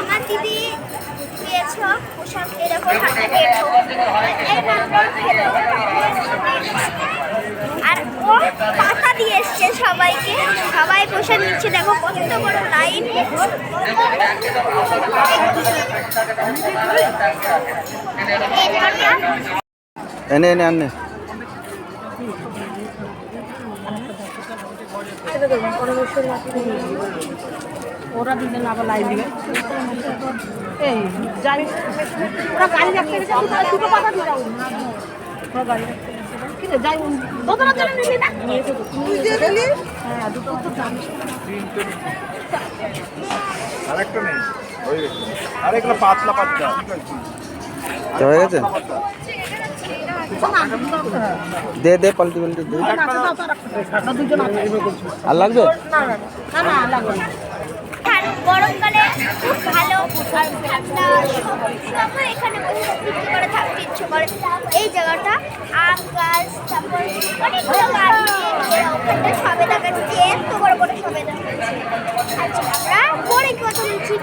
আমার দিদি পোশাক এরকম। আর ও পাতা দিয়ে এসছে সবাইকে। সবাই বসে নিচ্ছে, দেখো কত বড় লাইন। এনে এনে, আনে। ওরা দিলেন আবার লাইন দিবে এই যাই ওরা গাড়ি রাখতে গেছে দুটো দুটো পাতা দিয়ে যাও ওরা গাড়ি রাখতে গেছে কি রে যাই দোতলা চলে নিলি না তুই যে দিলি হ্যাঁ দুটো তো জানিস আরেকটা নেই ওই আরেকটা পাতলা পাতলা তো হয়ে গেছে দে দে পাল্টি পাল্টি দে দুজন আছে আর লাগবে না না না না লাগবে না আর গরমকালে খুব ভালো ঠান্ডা এখানে বসে করে থাকতে ইচ্ছে করে। এই জায়গাটা আম গাছ, তারপর অনেকগুলো গাছ ওখানটা এত বড় বড় আচ্ছা আমরা পরে কত নিচ্ছি